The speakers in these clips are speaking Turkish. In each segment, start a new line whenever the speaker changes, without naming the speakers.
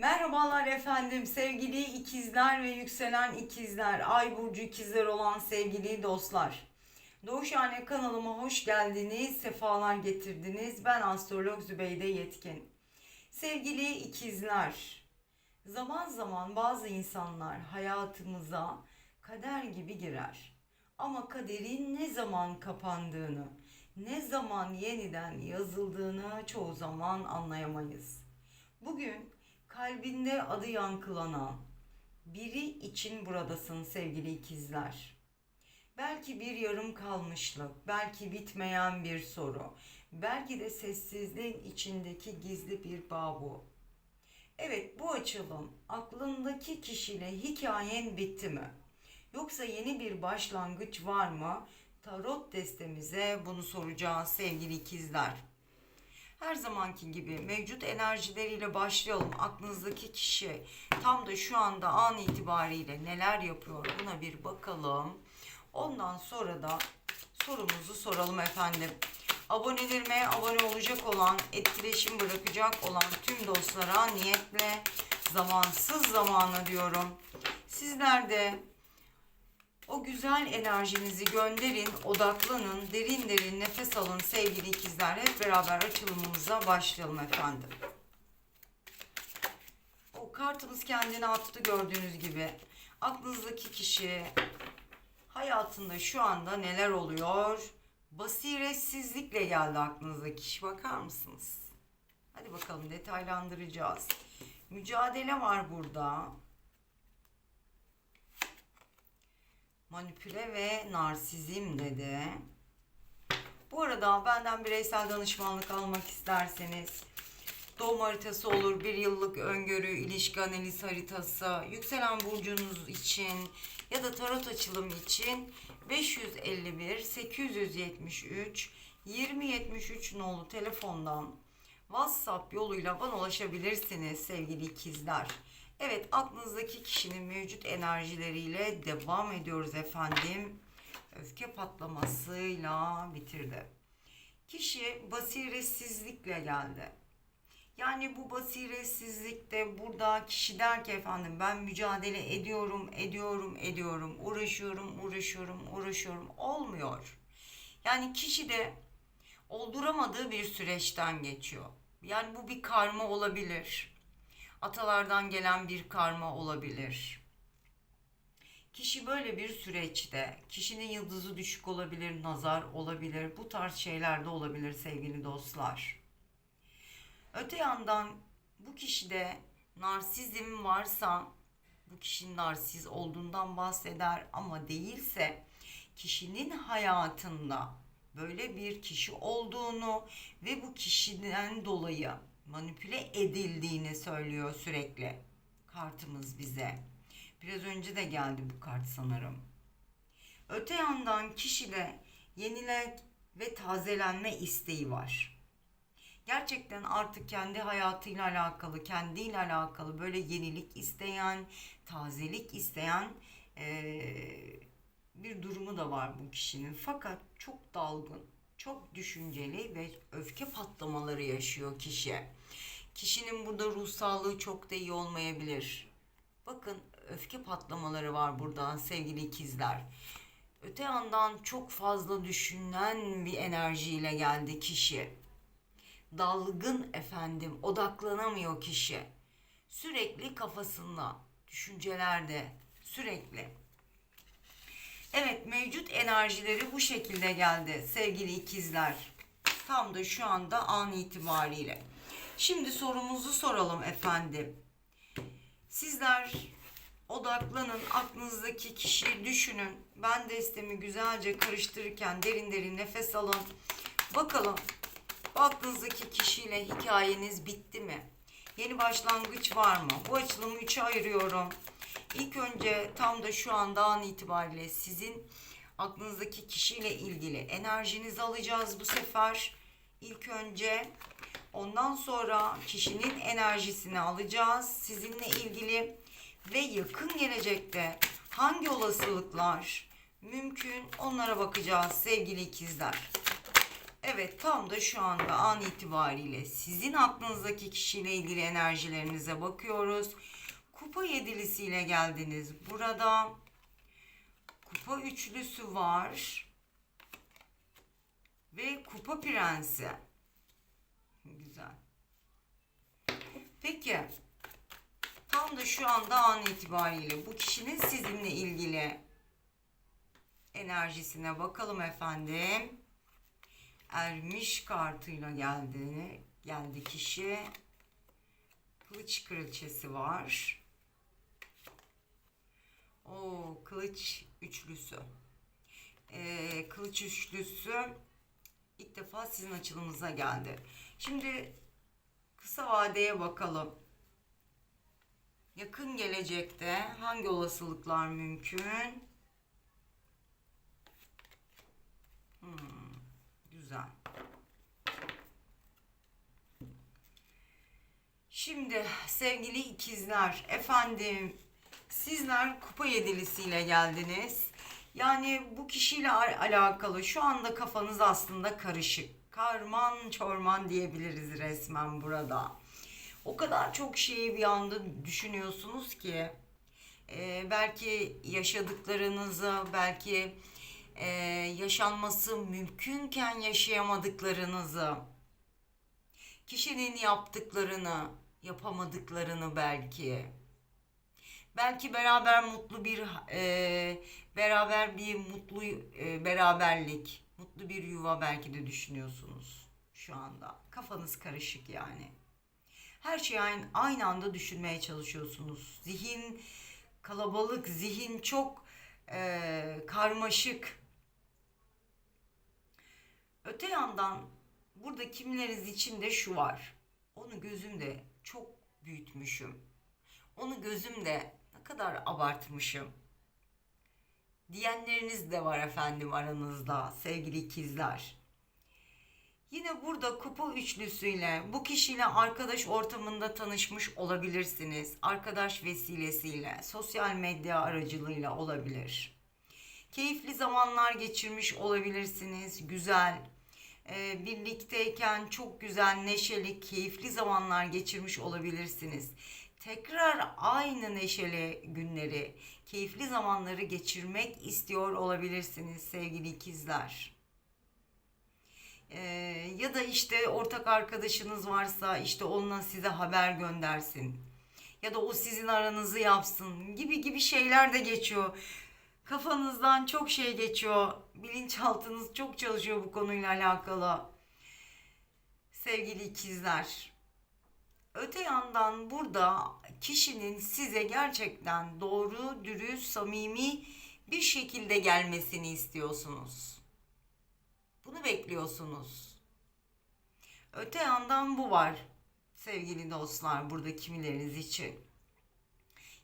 Merhabalar efendim sevgili ikizler ve yükselen ikizler, ay burcu ikizler olan sevgili dostlar. Doğuşhane kanalıma hoş geldiniz, sefalar getirdiniz. Ben astrolog Zübeyde Yetkin. Sevgili ikizler, zaman zaman bazı insanlar hayatımıza kader gibi girer. Ama kaderin ne zaman kapandığını, ne zaman yeniden yazıldığını çoğu zaman anlayamayız. Bugün kalbinde adı yankılanan biri için buradasın sevgili ikizler. Belki bir yarım kalmışlık, belki bitmeyen bir soru, belki de sessizliğin içindeki gizli bir bağ bu. Evet bu açılım aklındaki kişiyle hikayen bitti mi? Yoksa yeni bir başlangıç var mı? Tarot destemize bunu soracağız sevgili ikizler. Her zamanki gibi mevcut enerjileriyle başlayalım. Aklınızdaki kişi tam da şu anda an itibariyle neler yapıyor buna bir bakalım. Ondan sonra da sorumuzu soralım efendim. Abonelerime abone olacak olan, etkileşim bırakacak olan tüm dostlara niyetle zamansız zamanı diyorum. Sizler de o güzel enerjinizi gönderin, odaklanın, derin derin nefes alın sevgili ikizler. Hep beraber açılımımıza başlayalım efendim. O kartımız kendini attı gördüğünüz gibi. Aklınızdaki kişi hayatında şu anda neler oluyor? Basiretsizlikle geldi aklınızdaki kişi. Bakar mısınız? Hadi bakalım detaylandıracağız. Mücadele var burada. Manipüle ve narsizm dedi. Bu arada benden bireysel danışmanlık almak isterseniz doğum haritası olur, bir yıllık öngörü, ilişki analiz haritası, yükselen burcunuz için ya da tarot açılım için 551 873 2073 nolu telefondan WhatsApp yoluyla bana ulaşabilirsiniz sevgili ikizler. Evet aklınızdaki kişinin mevcut enerjileriyle devam ediyoruz efendim. Öfke patlamasıyla bitirdi. Kişi basiretsizlikle geldi. Yani bu basiretsizlikte burada kişi der ki efendim ben mücadele ediyorum, ediyorum, ediyorum, uğraşıyorum, uğraşıyorum, uğraşıyorum. Olmuyor. Yani kişi de olduramadığı bir süreçten geçiyor. Yani bu bir karma olabilir atalardan gelen bir karma olabilir. Kişi böyle bir süreçte, kişinin yıldızı düşük olabilir, nazar olabilir, bu tarz şeyler de olabilir sevgili dostlar. Öte yandan bu kişide narsizm varsa, bu kişinin narsiz olduğundan bahseder ama değilse kişinin hayatında böyle bir kişi olduğunu ve bu kişiden dolayı manipüle edildiğini söylüyor sürekli kartımız bize. Biraz önce de geldi bu kart sanırım. Öte yandan kişide yenile ve tazelenme isteği var. Gerçekten artık kendi hayatıyla alakalı, kendiyle alakalı böyle yenilik isteyen, tazelik isteyen ee, bir durumu da var bu kişinin. Fakat çok dalgın, çok düşünceli ve öfke patlamaları yaşıyor kişi. Kişinin burada ruh sağlığı çok da iyi olmayabilir. Bakın öfke patlamaları var burada sevgili ikizler. Öte yandan çok fazla düşünen bir enerjiyle geldi kişi. Dalgın efendim, odaklanamıyor kişi. Sürekli kafasında, düşüncelerde, sürekli. Evet, mevcut enerjileri bu şekilde geldi sevgili ikizler. Tam da şu anda an itibariyle. Şimdi sorumuzu soralım efendim. Sizler odaklanın, aklınızdaki kişiyi düşünün. Ben destemi güzelce karıştırırken derin derin nefes alın. Bakalım aklınızdaki kişiyle hikayeniz bitti mi? Yeni başlangıç var mı? Bu açılımı üçe ayırıyorum. İlk önce tam da şu anda an itibariyle sizin aklınızdaki kişiyle ilgili enerjinizi alacağız bu sefer. İlk önce ondan sonra kişinin enerjisini alacağız sizinle ilgili ve yakın gelecekte hangi olasılıklar mümkün onlara bakacağız sevgili ikizler. Evet tam da şu anda an itibariyle sizin aklınızdaki kişiyle ilgili enerjilerinize bakıyoruz. Kupa yedilisiyle geldiniz. Burada kupa üçlüsü var. Ve kupa prensi. Güzel. Peki. Tam da şu anda an itibariyle bu kişinin sizinle ilgili enerjisine bakalım efendim. Ermiş kartıyla geldi. Geldi kişi. Kılıç kraliçesi var. O kılıç üçlüsü. Ee, kılıç üçlüsü ilk defa sizin açılımınıza geldi. Şimdi kısa vadeye bakalım. Yakın gelecekte hangi olasılıklar mümkün? Hmm, güzel. Şimdi sevgili ikizler, efendim sizler kupa yedilisiyle geldiniz. Yani bu kişiyle al- alakalı şu anda kafanız aslında karışık. Karman çorman diyebiliriz resmen burada. O kadar çok şeyi bir anda düşünüyorsunuz ki e, belki yaşadıklarınızı, belki e, yaşanması mümkünken yaşayamadıklarınızı, kişinin yaptıklarını, yapamadıklarını belki, belki beraber mutlu bir e, beraber bir mutlu e, beraberlik, mutlu bir yuva belki de düşünüyorsunuz şu anda. Kafanız karışık yani. Her şeyi aynı, aynı anda düşünmeye çalışıyorsunuz. Zihin kalabalık, zihin çok e, karmaşık. Öte yandan burada kimileriniz için de şu var. Onu gözümde çok büyütmüşüm. Onu gözümde kadar abartmışım. Diyenleriniz de var efendim aranızda sevgili ikizler. Yine burada kupa üçlüsüyle bu kişiyle arkadaş ortamında tanışmış olabilirsiniz. Arkadaş vesilesiyle, sosyal medya aracılığıyla olabilir. Keyifli zamanlar geçirmiş olabilirsiniz. Güzel, e, birlikteyken çok güzel, neşeli, keyifli zamanlar geçirmiş olabilirsiniz. Tekrar aynı neşeli günleri, keyifli zamanları geçirmek istiyor olabilirsiniz sevgili ikizler. Ee, ya da işte ortak arkadaşınız varsa işte onunla size haber göndersin. Ya da o sizin aranızı yapsın gibi gibi şeyler de geçiyor. Kafanızdan çok şey geçiyor. Bilinçaltınız çok çalışıyor bu konuyla alakalı. Sevgili ikizler. Öte yandan burada kişinin size gerçekten doğru, dürüst, samimi bir şekilde gelmesini istiyorsunuz. Bunu bekliyorsunuz. Öte yandan bu var sevgili dostlar burada kimileriniz için.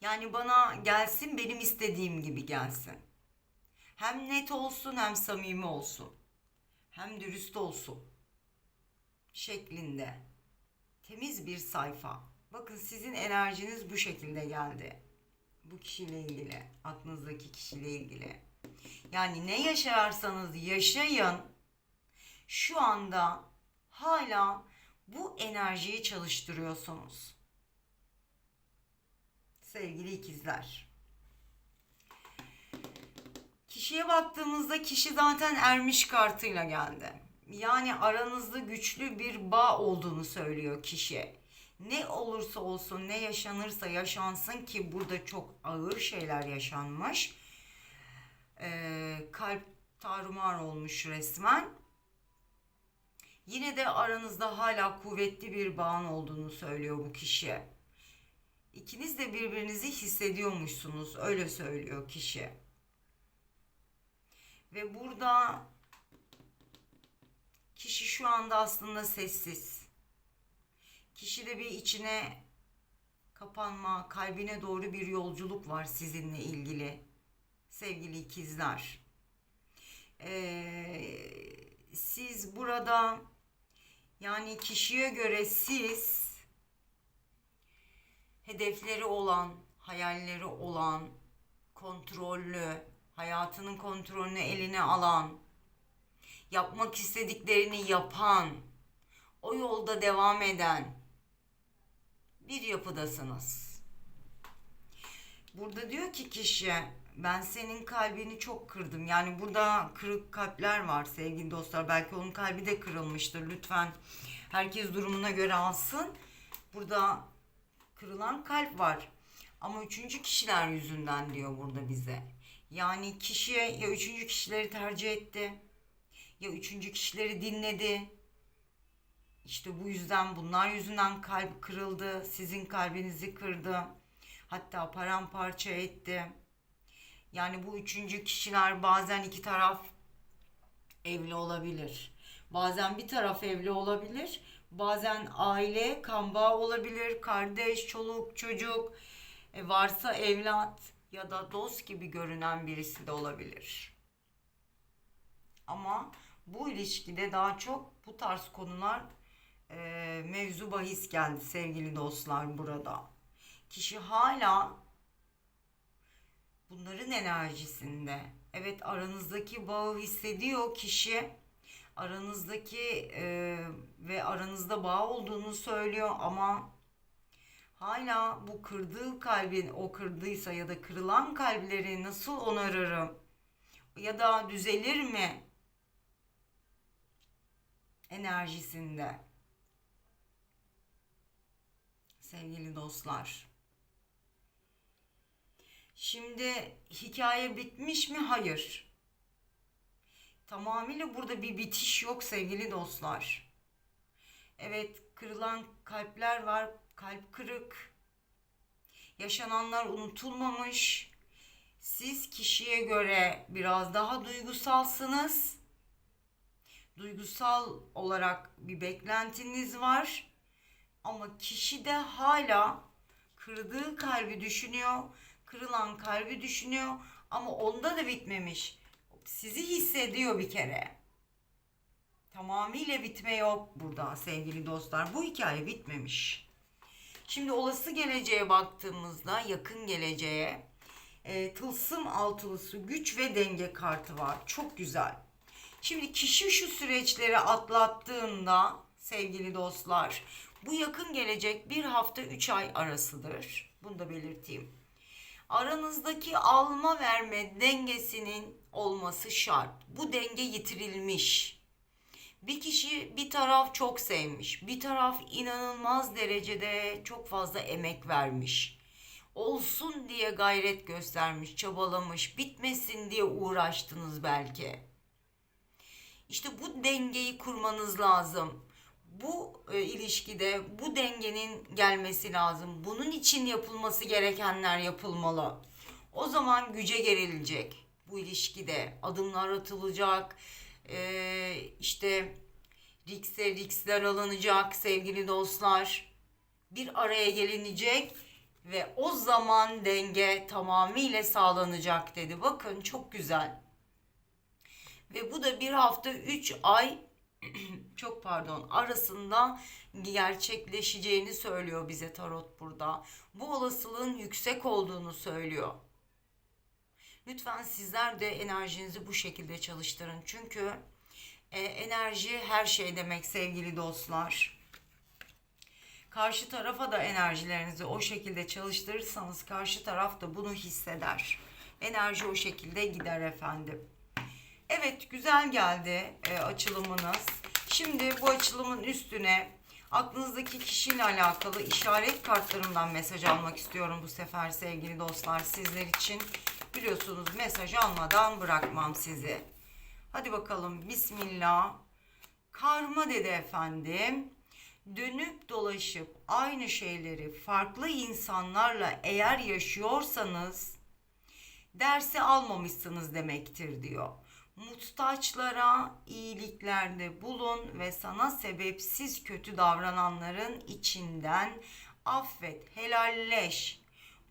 Yani bana gelsin benim istediğim gibi gelsin. Hem net olsun hem samimi olsun. Hem dürüst olsun. Şeklinde. Temiz bir sayfa. Bakın sizin enerjiniz bu şekilde geldi. Bu kişiyle ilgili, aklınızdaki kişiyle ilgili. Yani ne yaşarsanız yaşayın şu anda hala bu enerjiyi çalıştırıyorsunuz. Sevgili ikizler. Kişiye baktığımızda kişi zaten ermiş kartıyla geldi. Yani aranızda güçlü bir bağ olduğunu söylüyor kişi. Ne olursa olsun, ne yaşanırsa yaşansın ki burada çok ağır şeyler yaşanmış. Ee, kalp tarumar olmuş resmen Yine de aranızda hala kuvvetli bir bağın olduğunu söylüyor bu kişi. İkiniz de birbirinizi hissediyormuşsunuz. Öyle söylüyor kişi. Ve burada kişi şu anda aslında sessiz. Kişi de bir içine kapanma, kalbine doğru bir yolculuk var sizinle ilgili. Sevgili ikizler. Ee, siz burada yani kişiye göre siz hedefleri olan, hayalleri olan, kontrollü, hayatının kontrolünü eline alan, yapmak istediklerini yapan, o yolda devam eden bir yapıdasınız. Burada diyor ki kişi ben senin kalbini çok kırdım. Yani burada kırık kalpler var sevgili dostlar. Belki onun kalbi de kırılmıştır. Lütfen herkes durumuna göre alsın. Burada kırılan kalp var. Ama üçüncü kişiler yüzünden diyor burada bize. Yani kişi ya üçüncü kişileri tercih etti. Ya üçüncü kişileri dinledi. İşte bu yüzden bunlar yüzünden kalp kırıldı. Sizin kalbinizi kırdı. Hatta paramparça etti. Yani bu üçüncü kişiler bazen iki taraf evli olabilir. Bazen bir taraf evli olabilir. Bazen aile, kan bağı olabilir. Kardeş, çoluk, çocuk. E, varsa evlat ya da dost gibi görünen birisi de olabilir. Ama bu ilişkide daha çok bu tarz konular e, mevzu bahis geldi sevgili dostlar burada. Kişi hala bunların enerjisinde. Evet aranızdaki bağı hissediyor kişi. Aranızdaki e, ve aranızda bağ olduğunu söylüyor ama hala bu kırdığı kalbin o kırdıysa ya da kırılan kalpleri nasıl onarırım ya da düzelir mi enerjisinde sevgili dostlar. Şimdi hikaye bitmiş mi? Hayır. Tamamıyla burada bir bitiş yok sevgili dostlar. Evet, kırılan kalpler var, kalp kırık. Yaşananlar unutulmamış. Siz kişiye göre biraz daha duygusalsınız. Duygusal olarak bir beklentiniz var. Ama kişi de hala kırdığı kalbi düşünüyor kırılan kalbi düşünüyor ama onda da bitmemiş. Sizi hissediyor bir kere. Tamamıyla bitme yok burada sevgili dostlar. Bu hikaye bitmemiş. Şimdi olası geleceğe baktığımızda yakın geleceğe e, tılsım altılısı güç ve denge kartı var. Çok güzel. Şimdi kişi şu süreçleri atlattığında sevgili dostlar bu yakın gelecek bir hafta üç ay arasıdır. Bunu da belirteyim aranızdaki alma verme dengesinin olması şart. Bu denge yitirilmiş. Bir kişi bir taraf çok sevmiş, bir taraf inanılmaz derecede çok fazla emek vermiş. Olsun diye gayret göstermiş, çabalamış, bitmesin diye uğraştınız belki. İşte bu dengeyi kurmanız lazım bu e, ilişkide bu dengenin gelmesi lazım. Bunun için yapılması gerekenler yapılmalı. O zaman güce gerilecek bu ilişkide. Adımlar atılacak. E, işte rikse riksler alınacak sevgili dostlar. Bir araya gelinecek ve o zaman denge tamamıyla sağlanacak dedi. Bakın çok güzel. Ve bu da bir hafta 3 ay çok pardon arasında gerçekleşeceğini söylüyor bize tarot burada. Bu olasılığın yüksek olduğunu söylüyor. Lütfen sizler de enerjinizi bu şekilde çalıştırın. Çünkü e, enerji her şey demek sevgili dostlar. Karşı tarafa da enerjilerinizi o şekilde çalıştırırsanız karşı taraf da bunu hisseder. Enerji o şekilde gider efendim. Evet güzel geldi e, açılımınız. Şimdi bu açılımın üstüne aklınızdaki kişiyle alakalı işaret kartlarımdan mesaj almak istiyorum bu sefer sevgili dostlar sizler için. Biliyorsunuz mesaj almadan bırakmam sizi. Hadi bakalım bismillah. Karma dedi efendim. Dönüp dolaşıp aynı şeyleri farklı insanlarla eğer yaşıyorsanız dersi almamışsınız demektir diyor. Muhtaçlara iyiliklerde bulun ve sana sebepsiz kötü davrananların içinden affet, helalleş.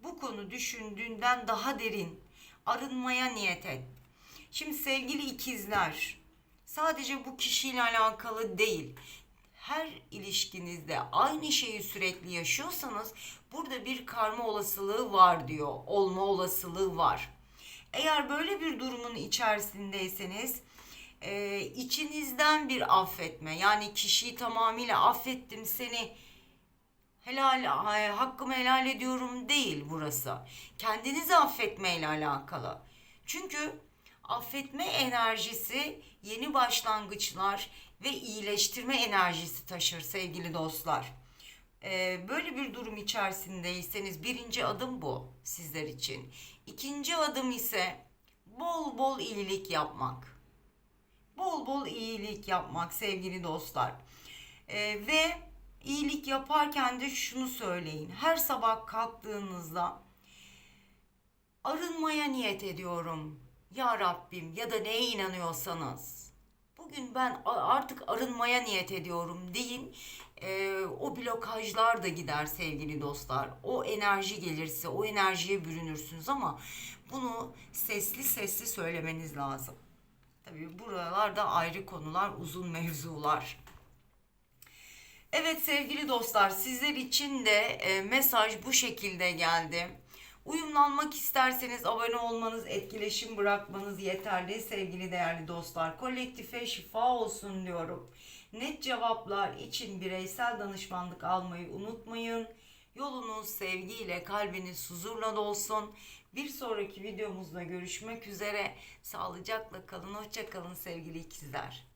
Bu konu düşündüğünden daha derin arınmaya niyet et. Şimdi sevgili ikizler, sadece bu kişiyle alakalı değil. Her ilişkinizde aynı şeyi sürekli yaşıyorsanız burada bir karma olasılığı var diyor. Olma olasılığı var. Eğer böyle bir durumun içerisindeyseniz e, içinizden bir affetme. Yani kişiyi tamamıyla affettim seni helal hakkımı helal ediyorum değil burası. Kendinizi affetmeyle alakalı. Çünkü affetme enerjisi yeni başlangıçlar ve iyileştirme enerjisi taşır sevgili dostlar. Ee, böyle bir durum içerisindeyseniz birinci adım bu sizler için. İkinci adım ise bol bol iyilik yapmak. Bol bol iyilik yapmak sevgili dostlar. Ee, ve iyilik yaparken de şunu söyleyin. Her sabah kalktığınızda arınmaya niyet ediyorum. Ya Rabbim ya da neye inanıyorsanız. Bugün ben artık arınmaya niyet ediyorum deyin. Ee, o blokajlar da gider sevgili dostlar. O enerji gelirse o enerjiye bürünürsünüz ama bunu sesli sesli söylemeniz lazım. Tabii buralarda ayrı konular, uzun mevzular. Evet sevgili dostlar sizler için de e, mesaj bu şekilde geldi. Uyumlanmak isterseniz abone olmanız, etkileşim bırakmanız yeterli sevgili değerli dostlar. Kolektife şifa olsun diyorum. Net cevaplar için bireysel danışmanlık almayı unutmayın. Yolunuz sevgiyle, kalbiniz huzurla dolsun. Bir sonraki videomuzda görüşmek üzere. Sağlıcakla kalın, hoşça kalın sevgili ikizler.